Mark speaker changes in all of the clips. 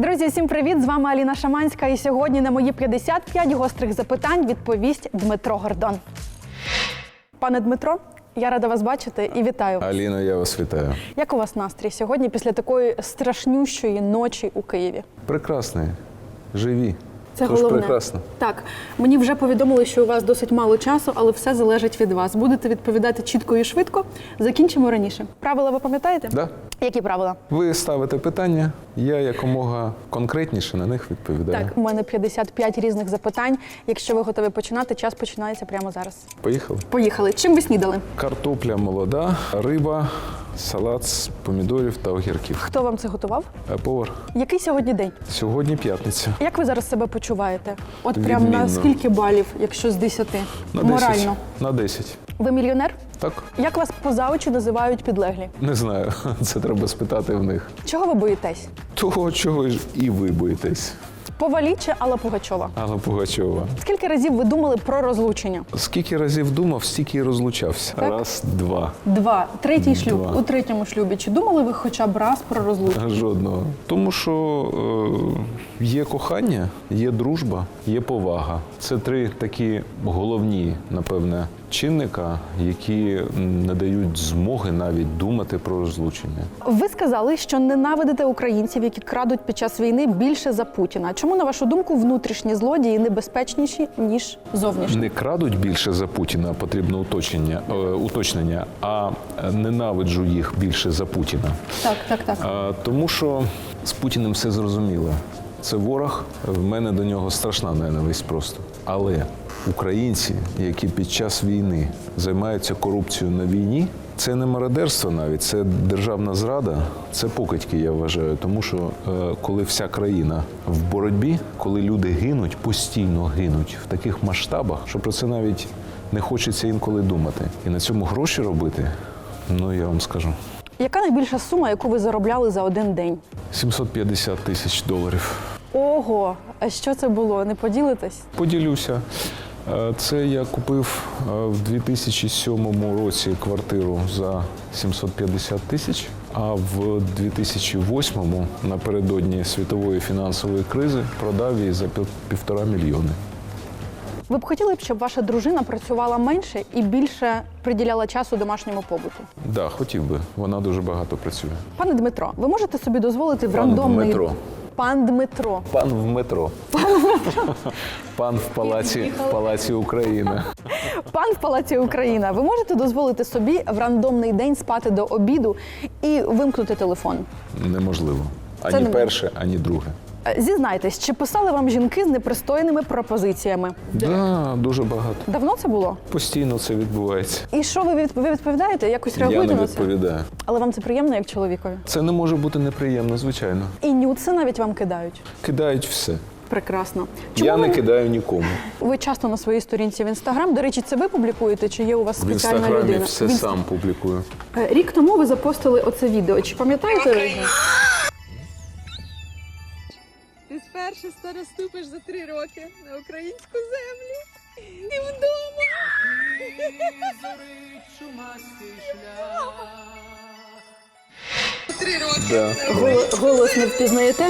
Speaker 1: Друзі, всім привіт! З вами Аліна Шаманська. І сьогодні на мої 55 гострих запитань відповість Дмитро Гордон. Пане Дмитро, я рада вас бачити і вітаю. вас.
Speaker 2: Аліно, я вас вітаю.
Speaker 1: Як у вас настрій сьогодні після такої страшнющої ночі у Києві?
Speaker 2: Прекрасний. Живі.
Speaker 1: Це
Speaker 2: Тож
Speaker 1: головне.
Speaker 2: прекрасно.
Speaker 1: Так, мені вже повідомили, що у вас досить мало часу, але все залежить від вас. Будете відповідати чітко і швидко. Закінчимо раніше. Правила ви пам'ятаєте?
Speaker 2: Да?
Speaker 1: Які правила?
Speaker 2: Ви ставите питання, я якомога конкретніше на них відповідаю.
Speaker 1: Так, у мене 55 різних запитань. Якщо ви готові починати, час починається прямо зараз.
Speaker 2: Поїхали.
Speaker 1: Поїхали. Чим ви снідали?
Speaker 2: Картопля молода, риба, салат з помідорів та огірків.
Speaker 1: Хто вам це готував?
Speaker 2: А повар.
Speaker 1: Який сьогодні день?
Speaker 2: Сьогодні п'ятниця.
Speaker 1: Як ви зараз себе почуваєте? От прям на
Speaker 2: Відмінно.
Speaker 1: скільки балів, якщо з 10?
Speaker 2: На 10.
Speaker 1: Морально.
Speaker 2: На 10.
Speaker 1: Ви мільйонер?
Speaker 2: Так?
Speaker 1: Як вас поза очі називають підлеглі?
Speaker 2: Не знаю. Це треба спитати в них.
Speaker 1: Чого ви боїтесь?
Speaker 2: Того, чого ж і ви боїтесь.
Speaker 1: Повалі чи Алла Пугачова?
Speaker 2: Алла Пугачова.
Speaker 1: Скільки разів ви думали про розлучення?
Speaker 2: Скільки разів думав, стільки і розлучався.
Speaker 1: Так.
Speaker 2: Раз, два.
Speaker 1: Два. Третій шлюб. У третьому шлюбі. Чи думали ви хоча б раз про розлучення?
Speaker 2: Жодного. Тому що е, є кохання, є дружба, є повага. Це три такі головні, напевне, чинника, які м, не дають змоги навіть думати про розлучення.
Speaker 1: Ви сказали, що ненавидите українців, які крадуть під час війни більше за Путіна. Чому, на вашу думку, внутрішні злодії небезпечніші ніж зовнішні?
Speaker 2: Не крадуть більше за Путіна, потрібно уточнення, е, уточнення, а ненавиджу їх більше за Путіна.
Speaker 1: Так, так, так.
Speaker 2: Тому що з Путіним все зрозуміло. Це ворог, в мене до нього страшна ненависть просто. Але українці, які під час війни займаються корупцією на війні, це не мародерство навіть, це державна зрада, це покидьки, я вважаю. Тому що е, коли вся країна в боротьбі, коли люди гинуть, постійно гинуть в таких масштабах, що про це навіть не хочеться інколи думати. І на цьому гроші робити, ну я вам скажу.
Speaker 1: Яка найбільша сума, яку ви заробляли за один день?
Speaker 2: 750 тисяч доларів.
Speaker 1: Ого, а що це було? Не поділитесь?
Speaker 2: Поділюся. Е, Це я купив е, в 2007 році квартиру за 750 тисяч, а в 2008 напередодні світової фінансової кризи продав її за пів- півтора мільйони.
Speaker 1: Ви б хотіли б, щоб ваша дружина працювала менше і більше приділяла часу домашньому побуту?
Speaker 2: Да, хотів би. Вона дуже багато працює.
Speaker 1: Пане Дмитро, ви можете собі дозволити в рандомний
Speaker 2: метро.
Speaker 1: Пан Дмитро.
Speaker 2: Пан в метро. Пан в палаці, в палаці Україна.
Speaker 1: Пан в Палаці Україна. Ви можете дозволити собі в рандомний день спати до обіду і вимкнути телефон.
Speaker 2: Неможливо.
Speaker 1: Це
Speaker 2: Ані
Speaker 1: не-
Speaker 2: перше, ані друге.
Speaker 1: Е, Зізнайтесь, чи писали вам жінки з непристойними пропозиціями?
Speaker 2: Да, дуже багато.
Speaker 1: Давно це було?
Speaker 2: Постійно це відбувається.
Speaker 1: І що ви від- ви відповідаєте? Якось
Speaker 2: Я
Speaker 1: реагуєте
Speaker 2: не
Speaker 1: на це?
Speaker 2: відповідаю.
Speaker 1: Але вам це приємно як чоловікові?
Speaker 2: Це не може бути неприємно, звичайно.
Speaker 1: І нюци навіть вам кидають.
Speaker 2: Кидають все.
Speaker 1: Прекрасно.
Speaker 2: Я
Speaker 1: ви,
Speaker 2: не кидаю нікому.
Speaker 1: ви часто на своїй сторінці в інстаграм. До речі, це ви публікуєте, чи є у вас
Speaker 2: В
Speaker 1: спеціальна
Speaker 2: інстаграмі
Speaker 1: людина?
Speaker 2: все
Speaker 1: В інст-
Speaker 2: сам публікую.
Speaker 1: Е, Рік тому ви запостили оце відео. Чи пам'ятаєте ви? його?
Speaker 3: Ти спершу староступиш за три роки на українську землю і вдома. Три роки.
Speaker 2: Да.
Speaker 1: Голос, голос не впізнаєте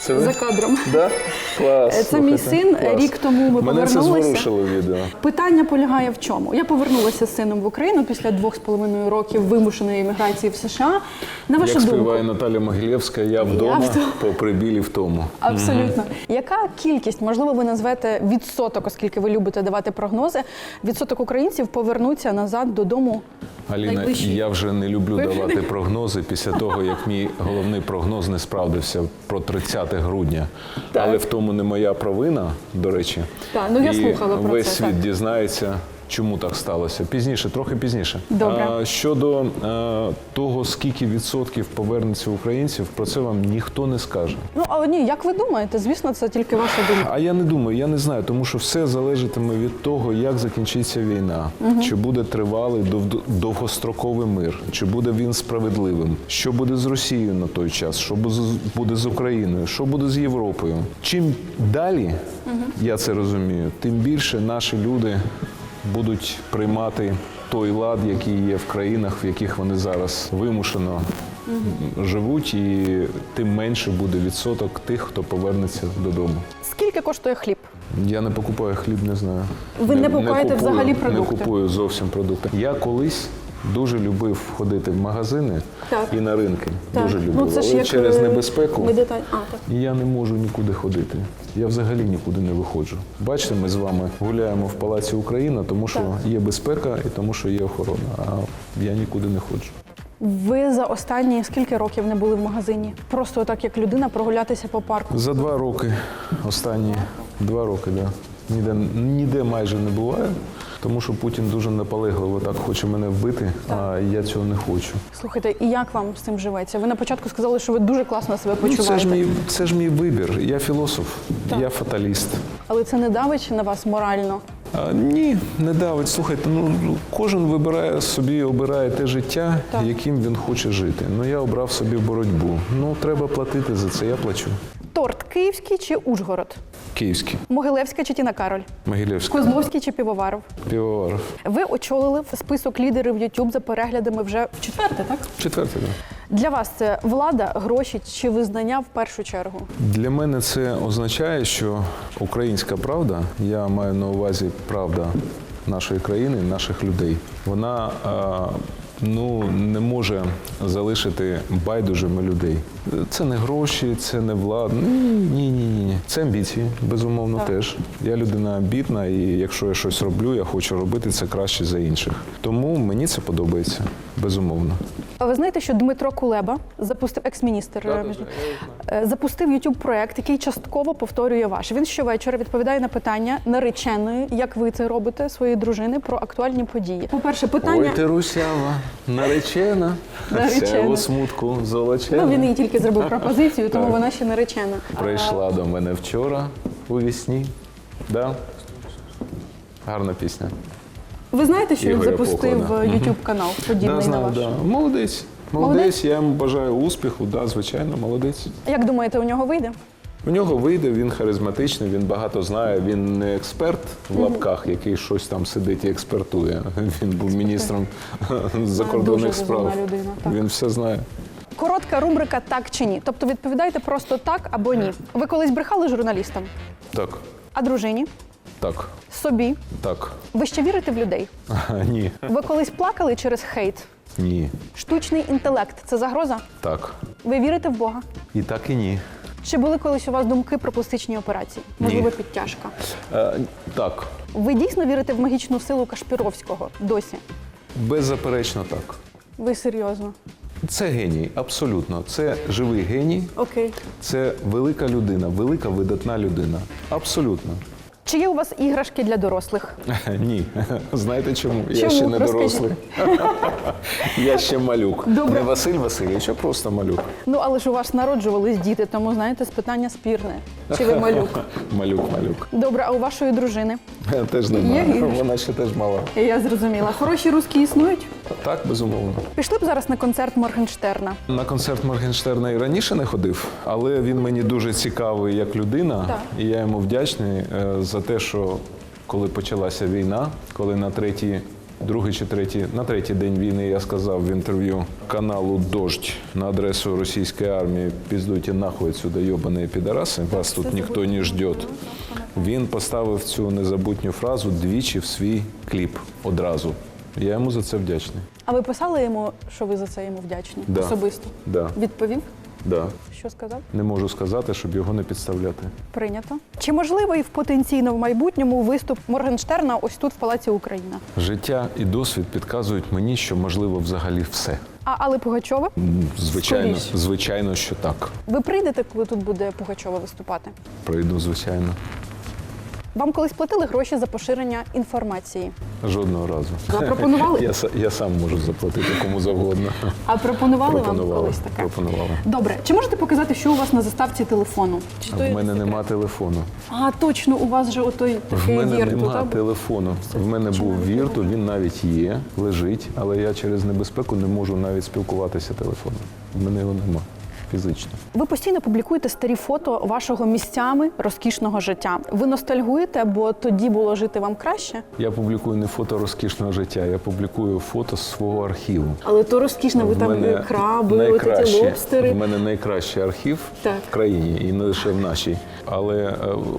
Speaker 2: Це
Speaker 1: за кадром.
Speaker 2: Да? Клас.
Speaker 1: Е, Це мій
Speaker 2: слухайте,
Speaker 1: син.
Speaker 2: клас.
Speaker 1: Рік тому ми
Speaker 2: Мене це
Speaker 1: повернулися.
Speaker 2: зворушило відео.
Speaker 1: Питання полягає в чому? Я повернулася з сином в Україну після двох з половиною років вимушеної еміграції в США. На вашу
Speaker 2: Як
Speaker 1: думку,
Speaker 2: співає Наталя Могилєвська, я вдома
Speaker 1: вдома.
Speaker 2: попри білі в тому.
Speaker 1: абсолютно. Яка кількість, можливо, ви назвете відсоток, оскільки ви любите давати прогнози, відсоток українців повернуться назад додому?
Speaker 2: Аліна,
Speaker 1: Найближчі.
Speaker 2: я вже не люблю
Speaker 1: Ви-
Speaker 2: давати прогнози після того, як мій головний прогноз не справдився про 30 грудня.
Speaker 1: Так.
Speaker 2: Але в тому не моя провина, до речі.
Speaker 1: Так, ну я
Speaker 2: І
Speaker 1: слухала про
Speaker 2: весь
Speaker 1: це,
Speaker 2: світ
Speaker 1: так.
Speaker 2: дізнається. Чому так сталося? Пізніше, трохи пізніше.
Speaker 1: Добре.
Speaker 2: А, щодо е, того, скільки відсотків повернеться українців, про це вам ніхто не скаже.
Speaker 1: Ну а ні, як ви думаєте? Звісно, це тільки ваша думка.
Speaker 2: А я не думаю, я не знаю, тому що все залежатиме від того, як закінчиться війна, чи буде тривалий дов- довгостроковий мир, чи буде він справедливим, що буде з Росією на той час, що буде з- буде з Україною, що буде з Європою. Чим далі я це розумію, тим більше наші люди будуть приймати той лад, який є в країнах, в яких вони зараз вимушено живуть, і тим менше буде відсоток тих, хто повернеться додому.
Speaker 1: Скільки коштує хліб?
Speaker 2: Я не покупаю хліб, не знаю.
Speaker 1: Ви не покупаєте
Speaker 2: купую,
Speaker 1: взагалі продукти?
Speaker 2: Не купую зовсім продукти. Я колись дуже любив ходити в магазини
Speaker 1: Так.
Speaker 2: і на ринки. Дуже любив.
Speaker 1: Ну, це ж
Speaker 2: Але
Speaker 1: як,
Speaker 2: через
Speaker 1: е,
Speaker 2: небезпеку
Speaker 1: медита- А, так.
Speaker 2: я не можу нікуди ходити. Я взагалі нікуди не виходжу. Бачите, ми з вами гуляємо в Палаці Україна, тому що
Speaker 1: Так.
Speaker 2: є безпека і тому, що є охорона. А я нікуди не ходжу.
Speaker 1: Ви за останні скільки років не були в магазині? Просто так як людина прогулятися по парку.
Speaker 2: За два роки, останні два роки, да. Ніде, ніде майже не буває, тому що Путін дуже наполегливо так хоче мене вбити, а я цього не хочу.
Speaker 1: Слухайте, і як вам з цим живеться? Ви на початку сказали, що ви дуже класно себе
Speaker 2: Ну,
Speaker 1: почуваєте.
Speaker 2: це, ж мій, це ж мій вибір. Я філософ, я фаталіст.
Speaker 1: Але це не давить на вас морально.
Speaker 2: А, ні, не давить. Слухайте, ну кожен вибирає собі, обирає те життя,
Speaker 1: Так.
Speaker 2: яким він хоче жити. Ну я обрав собі боротьбу. Ну треба платити за це. Я плачу.
Speaker 1: Торт київський чи Ужгород?
Speaker 2: Київський,
Speaker 1: Могилевська чи Тіна Кароль?
Speaker 2: Могилєвський,
Speaker 1: Козловський чи Півоваров?
Speaker 2: півоваров.
Speaker 1: Ви очолили список лідерів YouTube за переглядами вже в четверте, так?
Speaker 2: Четвертий, да.
Speaker 1: Для вас це влада, гроші чи визнання в першу чергу?
Speaker 2: Для мене це означає, що українська правда, я маю на увазі правда нашої країни, наших людей, вона ну, не може залишити байдужими людей. Це не гроші, це не влада. Ні, ні, ні, ні. ні. Це амбіції, безумовно,
Speaker 1: Так.
Speaker 2: теж. Я людина амбітна, і якщо я щось роблю, я хочу робити це краще за інших. Тому мені це подобається, безумовно.
Speaker 1: А ви знаєте, що Дмитро Кулеба запустив екс-міністр е, між- е, запустив youtube проект який частково повторює ваш. Він щовечора відповідає на питання нареченої, як ви це робите своєї дружини про актуальні події. По перше, питання
Speaker 2: Ой, ти русява, наречена,
Speaker 1: Наречена.
Speaker 2: у смутку золочена.
Speaker 1: ну він їй тільки зробив пропозицію, тому вона ще наречена.
Speaker 2: Прийшла до мене вчора у вісні. Да? Гарна пісня.
Speaker 1: Ви знаєте, що він
Speaker 2: Ігоря
Speaker 1: запустив
Speaker 2: Поклада.
Speaker 1: youtube канал подібний
Speaker 2: да, знаю,
Speaker 1: на ваш?
Speaker 2: да. Молодець.
Speaker 1: Молодець?
Speaker 2: Молодець, я йому бажаю успіху, да, звичайно, молодець.
Speaker 1: Як думаєте, у нього вийде?
Speaker 2: У нього вийде, він харизматичний, він багато знає. Він не експерт в лапках, який щось там сидить і експертує. Він був міністром
Speaker 1: Дуже
Speaker 2: закордонних справ.
Speaker 1: людина, так.
Speaker 2: Він все знає.
Speaker 1: Коротка рубрика так чи ні. Тобто відповідайте просто так або ні. Ви колись брехали журналістам,
Speaker 2: Так,
Speaker 1: а дружині,
Speaker 2: так,
Speaker 1: собі.
Speaker 2: так.
Speaker 1: Ви ще вірите в людей?
Speaker 2: Ні,
Speaker 1: Ви колись плакали через хейт?
Speaker 2: ні,
Speaker 1: Штучний інтелект це загроза?
Speaker 2: так.
Speaker 1: Ви вірите в Бога?
Speaker 2: І так, і ні.
Speaker 1: Чи були колись у вас думки про пластичні операції? Можливо, підтяжка.
Speaker 2: Е, так,
Speaker 1: Ви дійсно вірите в магічну силу Кашпіровського досі?
Speaker 2: беззаперечно так.
Speaker 1: Ви серйозно?
Speaker 2: Це геній, абсолютно. Це живий геній,
Speaker 1: Окей.
Speaker 2: це велика людина, велика видатна людина. Абсолютно.
Speaker 1: Чи є у вас іграшки для дорослих?
Speaker 2: Ні. Знаєте чому? Я ще не
Speaker 1: Розкажіть.
Speaker 2: дорослий. Я ще малюк.
Speaker 1: Добре.
Speaker 2: Не Василь Васильович, а просто малюк.
Speaker 1: Ну але ж у вас народжувались діти, тому знаєте, питання спірне. Чи ви малюк?
Speaker 2: Малюк, малюк.
Speaker 1: Добре, а у вашої дружини?
Speaker 2: Теж
Speaker 1: Є
Speaker 2: немає. Вона ще теж мала.
Speaker 1: Я зрозуміла. Хороші русські існують?
Speaker 2: Так, безумовно.
Speaker 1: Пішли б зараз на концерт Моргенштерна.
Speaker 2: На концерт Моргенштерна і раніше не ходив, але він мені дуже цікавий як людина,
Speaker 1: Так.
Speaker 2: і я йому вдячний е, за те, що коли почалася війна, коли на третій, другий чи третій, на третій день війни я сказав в інтерв'ю каналу Дождь на адресу російської армії піздуйте нахуй сюди, йобані підараси, вас тут ніхто не ждет. Він поставив цю незабутню фразу двічі в свій кліп одразу. Я йому за це вдячний.
Speaker 1: А ви писали йому, що ви за це йому вдячні?
Speaker 2: Да.
Speaker 1: Особисто?
Speaker 2: Да,
Speaker 1: Відповів?
Speaker 2: Да.
Speaker 1: Що сказав?
Speaker 2: Не можу сказати, щоб його не підставляти.
Speaker 1: Прийнято. Чи можливий в потенційно в майбутньому виступ Моргенштерна ось тут в Палаці Україна?
Speaker 2: Життя і досвід підказують мені, що можливо взагалі все.
Speaker 1: А але Пугачова?
Speaker 2: Звичайно,
Speaker 1: Скоріше.
Speaker 2: звичайно, що так.
Speaker 1: Ви прийдете, коли тут буде Пугачова виступати?
Speaker 2: Прийду, звичайно.
Speaker 1: Вам колись платили гроші за поширення інформації?
Speaker 2: Жодного разу.
Speaker 1: Запропонували?
Speaker 2: Я, са- я сам можу заплатити кому завгодно.
Speaker 1: А пропонували, вам колись таке?
Speaker 2: Пропонували.
Speaker 1: Добре, чи можете показати, що у вас на заставці телефону? Чи то
Speaker 2: В мене
Speaker 1: секрет?
Speaker 2: нема телефону.
Speaker 1: А точно, у вас же отой
Speaker 2: В
Speaker 1: такий
Speaker 2: мене
Speaker 1: вірту,
Speaker 2: нема
Speaker 1: так?
Speaker 2: телефону. В мене був вірту, він навіть є, лежить, але я через небезпеку не можу навіть спілкуватися телефоном. В мене його нема. Фізично.
Speaker 1: Ви постійно публікуєте старі фото вашого місцями розкішного життя. Ви ностальгуєте, бо тоді було жити вам краще?
Speaker 2: Я публікую не фото розкішного життя, я публікую фото з свого архіву.
Speaker 1: Але то розкішно, ви там краби, ті ці лобстери.
Speaker 2: У мене найкращий архів
Speaker 1: Так.
Speaker 2: в країні і не лише в нашій. Але е,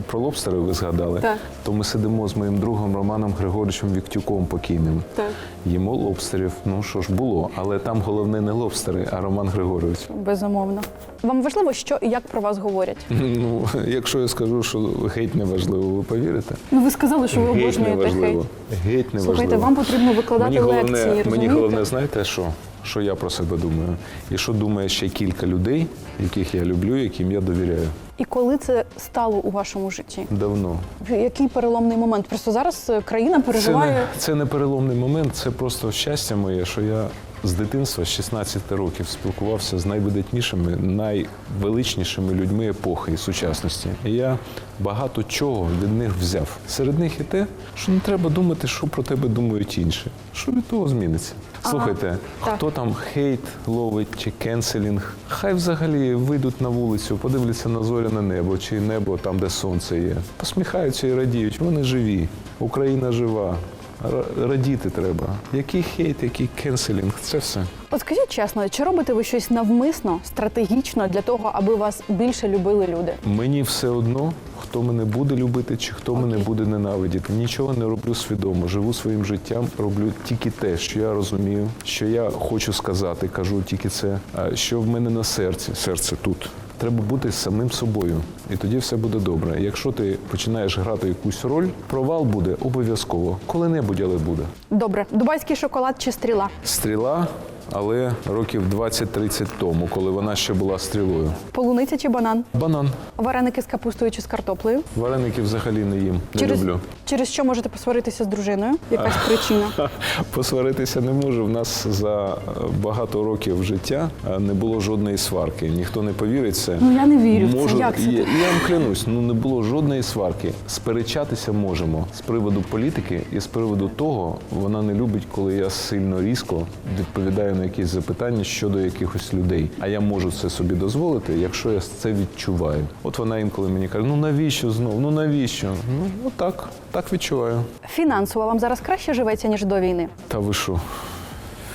Speaker 2: про лобстери ви згадали.
Speaker 1: Так.
Speaker 2: То ми сидимо з моїм другом Романом Григоричем Віктюком покійним.
Speaker 1: Так.
Speaker 2: Їмо лобстерів. Ну що ж було, але там головне не лобстери, а Роман Григорович.
Speaker 1: Безумовно. Вам важливо, що і як про вас говорять?
Speaker 2: Ну, якщо я скажу, що геть не важливо, ви повірите?
Speaker 1: Ну ви сказали, що ви
Speaker 2: Геть
Speaker 1: обожнюєте
Speaker 2: важливо.
Speaker 1: хейт.
Speaker 2: Геть не
Speaker 1: Слухайте,
Speaker 2: важливо.
Speaker 1: вам потрібно викладати
Speaker 2: мені головне,
Speaker 1: лекції,
Speaker 2: Мені
Speaker 1: розумієте?
Speaker 2: головне, знаєте що? Що я про себе думаю? І що думає ще кілька людей, яких я люблю, яким я довіряю.
Speaker 1: І коли це стало у вашому житті?
Speaker 2: Давно.
Speaker 1: Який переломний момент? Просто зараз країна країна
Speaker 2: Це
Speaker 1: переживає.
Speaker 2: не, це не переломний момент, це просто щастя моє, що я з дитинства, з 16 років, спілкувався з найвидатнішими, найвеличнішими людьми епохи і сучасності. І я багато чого від них взяв. Серед них і те, що не треба думати, що про тебе думають інші. Що від того зміниться? Слухайте,
Speaker 1: так.
Speaker 2: хто там хейт ловить чи кенселінг, хай взагалі вийдуть на вулицю, подивляться на зоряне небо чи небо там, де сонце є. Посміхаються і радіють. Вони живі. Україна жива. Ра- Радіти треба. Який хейт, який кенселінг це все.
Speaker 1: От скажіть чесно, чи робите ви щось навмисно, стратегічно для того, аби вас більше любили люди?
Speaker 2: Мені все одно, хто мене буде любити чи хто мене буде ненавидіти. Нічого не роблю свідомо. Живу своїм життям, роблю тільки те, що я розумію, що я хочу сказати, кажу тільки це, а що в мене на серці. Серце тут. Треба бути самим собою, і тоді все буде добре. Якщо ти починаєш грати якусь роль, провал буде обов'язково. Коли-небудь, але буде.
Speaker 1: Добре, дубайський шоколад чи стріла?
Speaker 2: Стріла, але років 20-30 тому, коли вона ще була стрілою.
Speaker 1: Полуниця чи банан?
Speaker 2: Банан.
Speaker 1: Вареники з капустою чи з картоплею?
Speaker 2: Вареники взагалі не їм. Не
Speaker 1: через,
Speaker 2: люблю.
Speaker 1: через що можете посваритися з дружиною? Якась причина?
Speaker 2: Посваритися не можу. В нас за е, багато років життя е, не було жодної сварки. Ніхто не повірить це.
Speaker 1: Ну, я не вірю в це.
Speaker 2: Можу,
Speaker 1: Як це
Speaker 2: я,
Speaker 1: так?
Speaker 2: я вам клянусь, ну не було жодної сварки. Сперечатися можемо з приводу політики і з приводу того, вона не любить, коли я сильно різко відповідаю на якісь запитання щодо якихось людей. А я можу це собі дозволити, якщо я це відчуваю. От вона інколи мені каже: ну навіщо знов? Ну навіщо? Ну отак, так відчуваю.
Speaker 1: Фінансово вам зараз краще живеться, ніж до війни?
Speaker 2: Та ви що?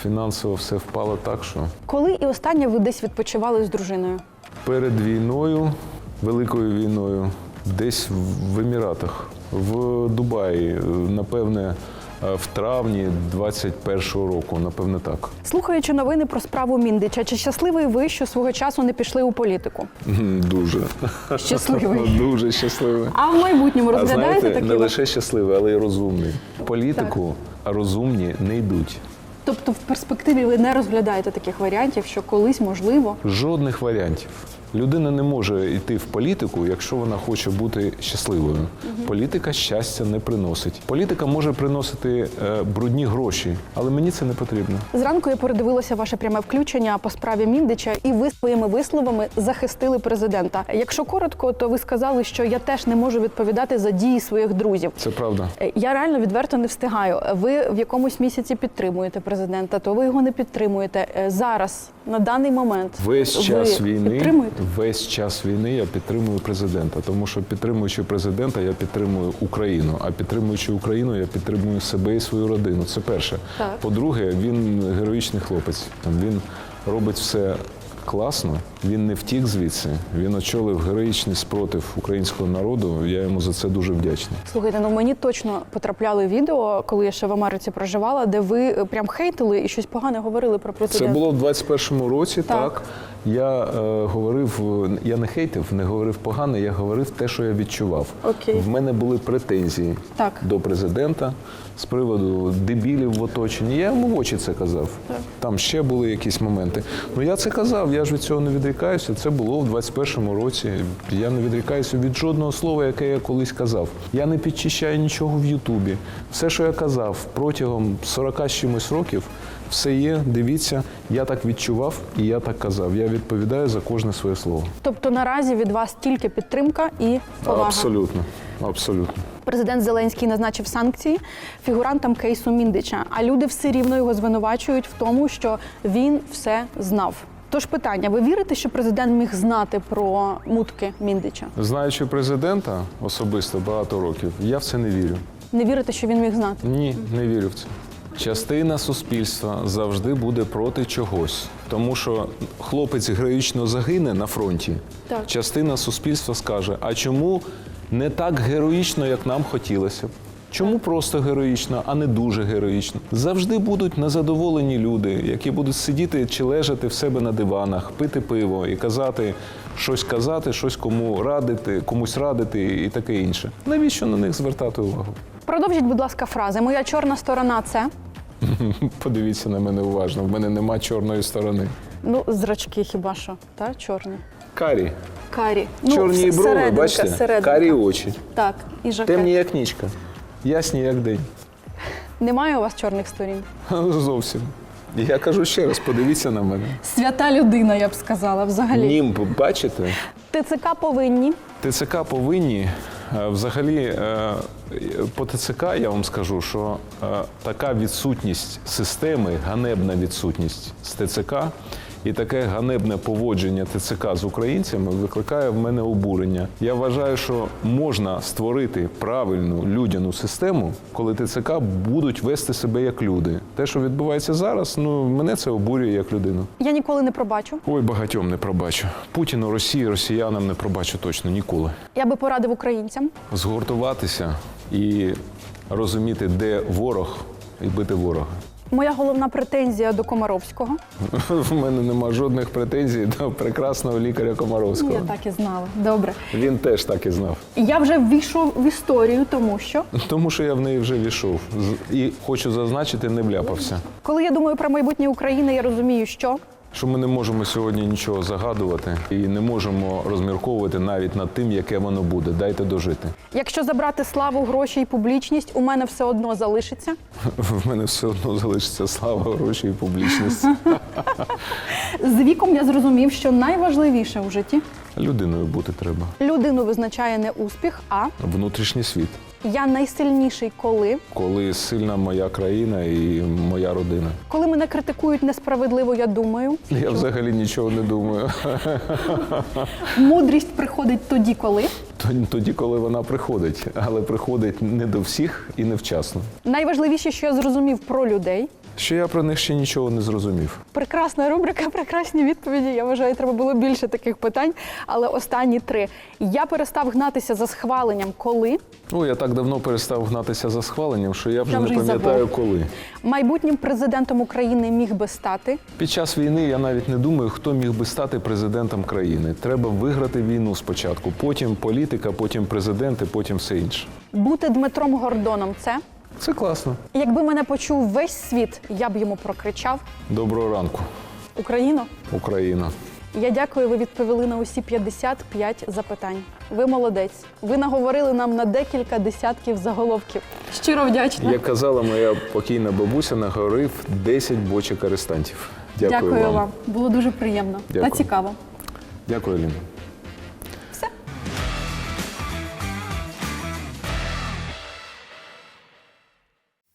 Speaker 2: Фінансово все впало так, що
Speaker 1: Коли і останнє ви десь відпочивали з дружиною?
Speaker 2: перед війною, великою війною, десь в- Еміратах, в Дубаї, напевне, в травні 21-го року, напевне, так.
Speaker 1: Слухаючи новини про справу Міндича, чи щасливий ви, що свого часу не пішли у політику?
Speaker 2: Дуже.
Speaker 1: Щасливий.
Speaker 2: Дуже щасливий.
Speaker 1: А в майбутньому
Speaker 2: А
Speaker 1: розглядаєте
Speaker 2: знаєте,
Speaker 1: такі?
Speaker 2: не лише щасливий, але й розумний. Політику розумні не йдуть.
Speaker 1: Тобто в перспективі ви не розглядаєте таких варіантів, що колись можливо.
Speaker 2: Жодних варіантів. Людина не може йти в політику, якщо вона хоче бути щасливою. Політика щастя не приносить. Політика може приносити е, брудні гроші, але мені це не потрібно.
Speaker 1: Зранку я передивилася ваше пряме включення по справі Міндича, і ви своїми висловами захистили президента. Якщо коротко, то ви сказали, що я теж не можу відповідати за дії своїх друзів.
Speaker 2: Це правда.
Speaker 1: Е, Я реально відверто не встигаю. Ви в якомусь місяці підтримуєте президента, то ви його не підтримуєте. Е, Зараз на даний момент
Speaker 2: Весь
Speaker 1: ви
Speaker 2: час війни,
Speaker 1: підтримуєте?
Speaker 2: Весь час війни я підтримую президента, тому що підтримуючи президента, я підтримую Україну. А підтримуючи Україну, я підтримую себе і свою родину. Це перше.
Speaker 1: Так.
Speaker 2: По-друге, він героїчний хлопець. Він робить все. Класно, він не втік звідси. Він очолив героїчний спротив українського народу. Я йому за це дуже вдячний.
Speaker 1: Слухайте, ну мені точно потрапляли відео, коли я ще в Америці проживала, де ви е, прям хейтили і щось погане говорили про
Speaker 2: Це було в 21-му році.
Speaker 1: Так.
Speaker 2: Так, я е, говорив, е, я не хейтив, не говорив погано, я говорив те, що я відчував.
Speaker 1: Окей.
Speaker 2: В мене були претензії
Speaker 1: Так.
Speaker 2: до президента з приводу дебілів в оточенні. Я йому в очі це казав. Там ще були якісь моменти. Ну я це казав, я ж від цього не відрікаюся. Це було в 21-му році. Я не відрікаюся від жодного слова, яке я колись казав. Я не підчищаю нічого в Ютубі. Все, що я казав протягом 40 з чимось років, все є. Дивіться, я так відчував і я так казав. Я відповідаю за кожне своє слово.
Speaker 1: Тобто наразі від вас тільки підтримка і повага.
Speaker 2: Абсолютно. Абсолютно.
Speaker 1: Президент Зеленський назначив санкції фігурантам кейсу Міндича, а люди все рівно його звинувачують в тому, що він все знав. Тож питання: ви вірите, що президент міг знати про мутки Міндича?
Speaker 2: Знаючи президента особисто багато років, я в це не вірю.
Speaker 1: Не вірите, що він міг знати?
Speaker 2: Ні, не вірю в це. Частина суспільства завжди буде проти чогось, тому що хлопець героїчно загине на фронті.
Speaker 1: Так.
Speaker 2: Частина суспільства скаже: а чому не так героїчно, як нам хотілося б? Чому просто героїчно, а не дуже героїчно? Завжди будуть незадоволені люди, які будуть сидіти чи лежати в себе на диванах, пити пиво і казати щось казати, щось кому радити, комусь радити і таке інше. Навіщо на них звертати увагу?
Speaker 1: Продовжіть, будь ласка, фрази. Моя чорна сторона це.
Speaker 2: Подивіться на мене уважно. В мене нема чорної сторони.
Speaker 1: Ну, зрачки хіба що, та чорні.
Speaker 2: Карі.
Speaker 1: Карі.
Speaker 2: Чорні брови,
Speaker 1: Ну, серединка,
Speaker 2: бачите?
Speaker 1: серединка.
Speaker 2: Карі очі.
Speaker 1: Так, і жакет.
Speaker 2: Темні, як нічка. Ясні, як день.
Speaker 1: Немає у вас чорних сторін.
Speaker 2: Зовсім. Я кажу ще раз, подивіться на мене.
Speaker 1: Свята людина, я б сказала, взагалі.
Speaker 2: Німб, бачите?
Speaker 1: ТЦК повинні.
Speaker 2: ТЦК повинні е, взагалі е, по ТЦК я вам скажу, що е, така відсутність системи, ганебна відсутність з ТЦК і таке ганебне поводження ТЦК з українцями викликає в мене обурення. Я вважаю, що можна створити правильну людяну систему, коли ТЦК будуть вести себе як люди. Те, що відбувається зараз, ну мене це обурює як людину.
Speaker 1: Я ніколи не пробачу.
Speaker 2: Ой, багатьом не пробачу. Путіну, Росії, росіянам не пробачу точно ніколи.
Speaker 1: Я би порадив українцям.
Speaker 2: Згуртуватися і розуміти, де ворог, і бити ворога.
Speaker 1: Моя головна претензія до Комаровського.
Speaker 2: В мене нема жодних претензій до прекрасного лікаря Комаровського.
Speaker 1: Я так і знала. Добре.
Speaker 2: Він теж так і знав.
Speaker 1: Я вже ввійшов в історію, тому що
Speaker 2: Тому що я в неї вже війшов. І хочу зазначити, не вляпався.
Speaker 1: коли я думаю про майбутнє України, я розумію, що
Speaker 2: Що ми не можемо сьогодні нічого загадувати і не можемо розмірковувати навіть над тим, яке воно буде. Дайте дожити.
Speaker 1: якщо забрати славу, гроші і публічність, у мене все одно залишиться.
Speaker 2: В мене все одно залишиться слава, гроші і публічність.
Speaker 1: З віком я зрозумів, що найважливіше в житті
Speaker 2: Людиною бути треба.
Speaker 1: людину визначає не успіх, а
Speaker 2: Внутрішній світ.
Speaker 1: Я найсильніший, коли
Speaker 2: Коли сильна моя країна і моя родина.
Speaker 1: коли мене критикують несправедливо, я думаю.
Speaker 2: Я взагалі нічого не думаю.
Speaker 1: Мудрість приходить тоді, коли
Speaker 2: Тоді, коли вона приходить, але приходить не до всіх і невчасно.
Speaker 1: найважливіше, що я зрозумів про людей.
Speaker 2: Що я про них ще нічого не зрозумів.
Speaker 1: Прекрасна рубрика, прекрасні відповіді. Я вважаю, треба було більше таких питань. Але останні три. Я перестав гнатися за схваленням, коли
Speaker 2: Ну, я так давно перестав гнатися за схваленням, що я вже
Speaker 1: Я
Speaker 2: не
Speaker 1: вже й
Speaker 2: пам'ятаю
Speaker 1: забув.
Speaker 2: коли.
Speaker 1: майбутнім президентом України міг би стати.
Speaker 2: Під час війни я навіть не думаю, хто міг би стати президентом країни. Треба виграти війну спочатку, потім політика, потім президенти, потім все інше.
Speaker 1: Бути Дмитром Гордоном це.
Speaker 2: Це класно.
Speaker 1: Якби мене почув весь світ, я б йому прокричав
Speaker 2: Доброго ранку,
Speaker 1: Україно.
Speaker 2: Україна.
Speaker 1: Я дякую, ви відповіли на усі 55 запитань. Ви молодець. Ви наговорили нам на декілька десятків заголовків. Щиро вдячна.
Speaker 2: Як казала моя покійна бабуся, нагорив 10 бочок арестантів. Дякую,
Speaker 1: Дякую вам. Було дуже приємно
Speaker 2: Дякую.
Speaker 1: та цікаво.
Speaker 2: Дякую, Ліна.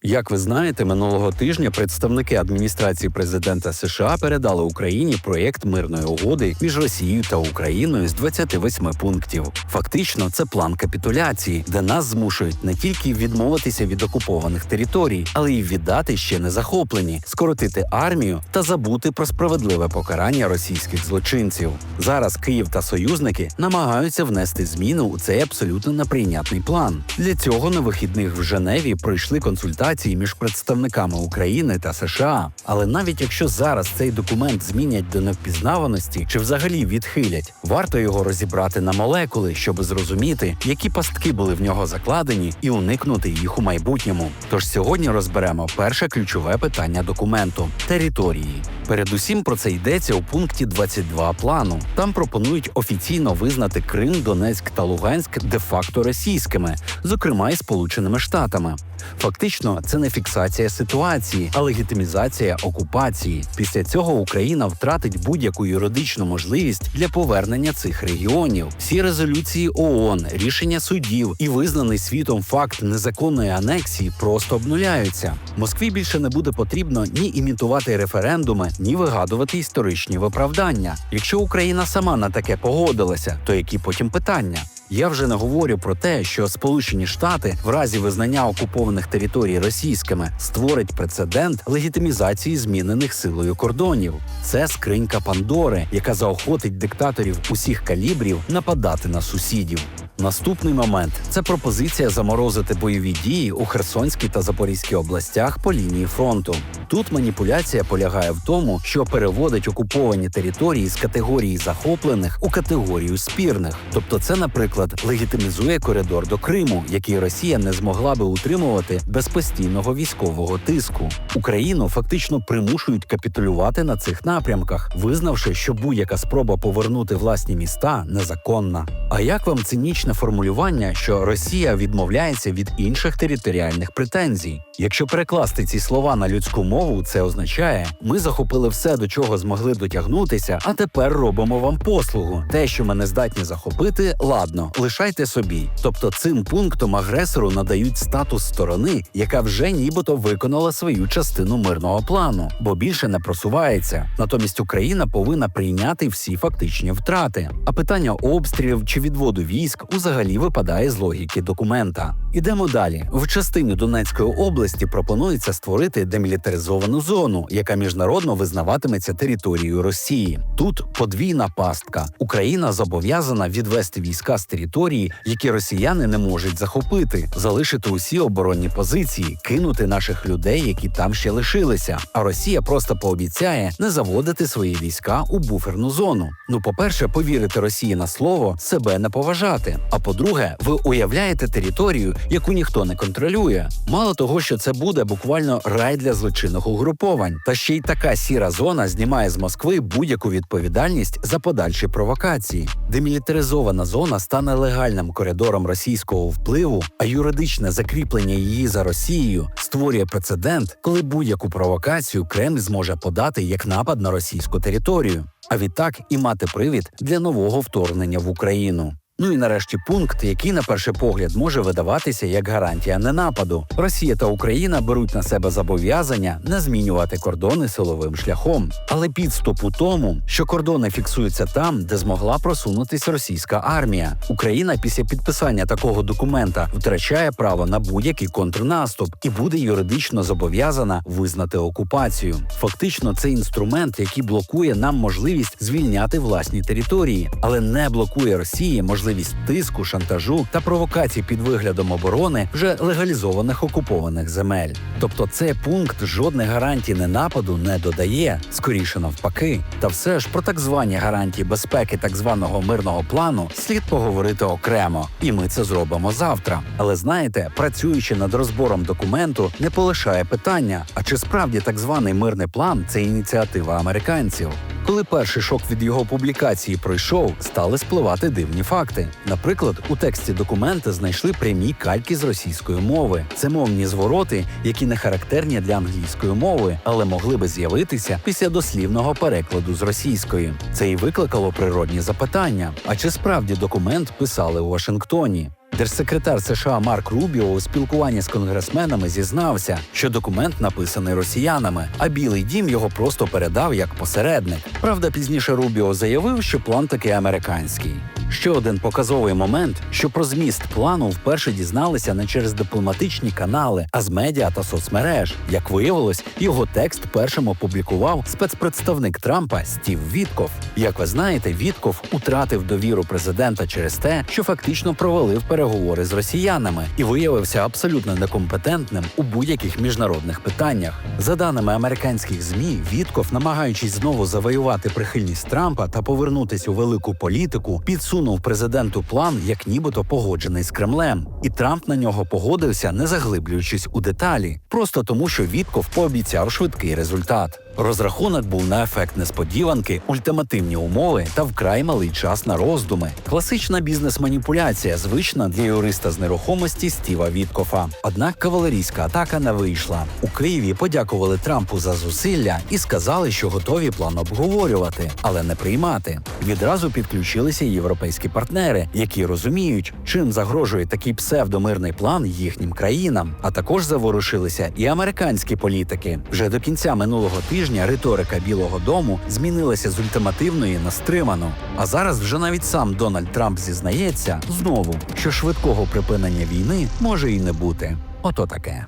Speaker 4: Як ви знаєте, минулого тижня представники адміністрації президента США передали Україні проєкт мирної угоди між Росією та Україною з 28 пунктів. Фактично, це план капітуляції, де нас змушують не тільки відмовитися від окупованих територій, але й віддати ще не захоплені, скоротити армію та забути про справедливе покарання російських злочинців. Зараз Київ та союзники намагаються внести зміни у цей абсолютно неприйнятний план. Для цього на вихідних в Женеві пройшли консультації між представниками України та США. Але навіть якщо зараз цей документ змінять до невпізнаваності чи взагалі відхилять, варто його розібрати на молекули, щоб зрозуміти, які пастки були в нього закладені, і уникнути їх у майбутньому. Тож сьогодні розберемо перше ключове питання документу території. Передусім про це йдеться у пункті 22 плану. Там пропонують офіційно визнати Крим, Донецьк та Луганськ де-факто російськими, зокрема і Сполученими Штатами. Фактично, це не фіксація ситуації, а легітимізація окупації. Після цього Україна втратить будь-яку юридичну можливість для повернення цих регіонів. Всі резолюції ООН, рішення судів і визнаний світом факт незаконної анексії просто обнуляються. Москві більше не буде потрібно ні імітувати референдуми, ні вигадувати історичні виправдання. Якщо Україна сама на таке погодилася, то які потім питання? Я вже не говорю про те, що Сполучені Штати в разі визнання окупованих територій російськими створить прецедент легітимізації змінених силою кордонів. Це скринька Пандори, яка заохотить диктаторів усіх калібрів нападати на сусідів. Наступний момент це пропозиція заморозити бойові дії у Херсонській та Запорізькій областях по лінії фронту. Тут маніпуляція полягає в тому, що переводить окуповані території з категорії захоплених у категорію спірних. Тобто, це, наприклад, легітимізує коридор до Криму, який Росія не змогла би утримувати без постійного військового тиску. Україну фактично примушують капітулювати на цих напрямках, визнавши, що будь-яка спроба повернути власні міста незаконна. А як вам цинічне формулювання, що Росія відмовляється від інших територіальних претензій? Якщо перекласти ці слова на людську мову, це означає, ми захопили все, до чого змогли дотягнутися, а тепер робимо вам послугу. Те, що ми не здатні захопити, ладно, лишайте собі. Тобто цим пунктом агресору надають статус сторони, яка вже нібито виконала свою частину мирного плану, бо більше не просувається. Натомість Україна повинна прийняти всі фактичні втрати. А питання обстрілів чи відводу військ взагалі випадає з логіки документа. Ідемо далі. В частині Донецької області пропонується створити демілітаризовану зону, яка міжнародно визнаватиметься територією Росії. Тут подвійна пастка. Україна зобов'язана відвести війська з території, які росіяни не можуть захопити, залишити усі оборонні позиції, кинути наших людей, які там ще лишилися. А Росія просто пообіцяє не заводити свої війська у буферну зону. Ну, по-перше, повірити Росії на слово, себе не поважати. А по-друге, ви уявляєте територію, яку ніхто не контролює. Мало того, що це буде буквально рай для злочинних угруповань, та ще й така сіра зона знімає з Москви будь-яку відповідальність за подальші провокації. Демілітаризована зона стане легальним коридором російського впливу, а юридичне закріплення її за Росією створює прецедент, коли будь-яку провокацію Кремль зможе подати як напад на російську територію, а відтак і мати привід для нового вторгнення в Україну. Ну і нарешті пункт, який на перший погляд може видаватися як гарантія ненападу. Росія та Україна беруть на себе зобов'язання не змінювати кордони силовим шляхом, але підступ у тому, що кордони фіксуються там, де змогла просунутись російська армія. Україна після підписання такого документа втрачає право на будь-який контрнаступ і буде юридично зобов'язана визнати окупацію. Фактично, це інструмент, який блокує нам можливість звільняти власні території, але не блокує Росії можливість тиску, шантажу та провокацій під виглядом оборони вже легалізованих окупованих земель. Тобто, цей пункт жодних гарантій ненападу не додає, скоріше навпаки. Та все ж про так звані гарантії безпеки так званого мирного плану слід поговорити окремо, і ми це зробимо завтра. Але знаєте, працюючи над розбором документу, не полишає питання: а чи справді так званий мирний план це ініціатива американців? Коли перший шок від його публікації пройшов, стали спливати дивні факти. Наприклад, у тексті документа знайшли прямі кальки з російської мови. Це мовні звороти, які не характерні для англійської мови, але могли би з'явитися після дослівного перекладу з російської. Це і викликало природні запитання: а чи справді документ писали у Вашингтоні? Держсекретар США Марк Рубіо у спілкуванні з конгресменами зізнався, що документ написаний росіянами, а Білий Дім його просто передав як посередник. Правда, пізніше Рубіо заявив, що план таки американський. Ще один показовий момент, що про зміст плану вперше дізналися не через дипломатичні канали, а з медіа та соцмереж. Як виявилось, його текст першим опублікував спецпредставник Трампа Стів Вітков. Як ви знаєте, Вітков утратив довіру президента через те, що фактично провалив переговори з росіянами і виявився абсолютно некомпетентним у будь-яких міжнародних питаннях. За даними американських змі, Вітков, намагаючись знову завоювати прихильність Трампа та повернутися у велику політику, підсунув президенту план, як нібито погоджений з Кремлем. І Трамп на нього погодився, не заглиблюючись у деталі, просто тому, що Вітков пообіцяв швидкий результат. Розрахунок був на ефект несподіванки, ультимативні умови та вкрай малий час на роздуми. Класична бізнес-маніпуляція, звична для юриста з нерухомості Стіва Віткофа. Однак кавалерійська атака не вийшла. У Києві подякували Трампу за зусилля і сказали, що готові план обговорювати, але не приймати. Відразу підключилися європейські партнери, які розуміють, чим загрожує такий псевдомирний план їхнім країнам. А також заворушилися і американські політики. Вже до кінця минулого тижня тижня риторика Білого Дому змінилася з ультимативної на стриману. А зараз вже навіть сам Дональд Трамп зізнається знову, що швидкого припинення війни може і не бути. Ото таке.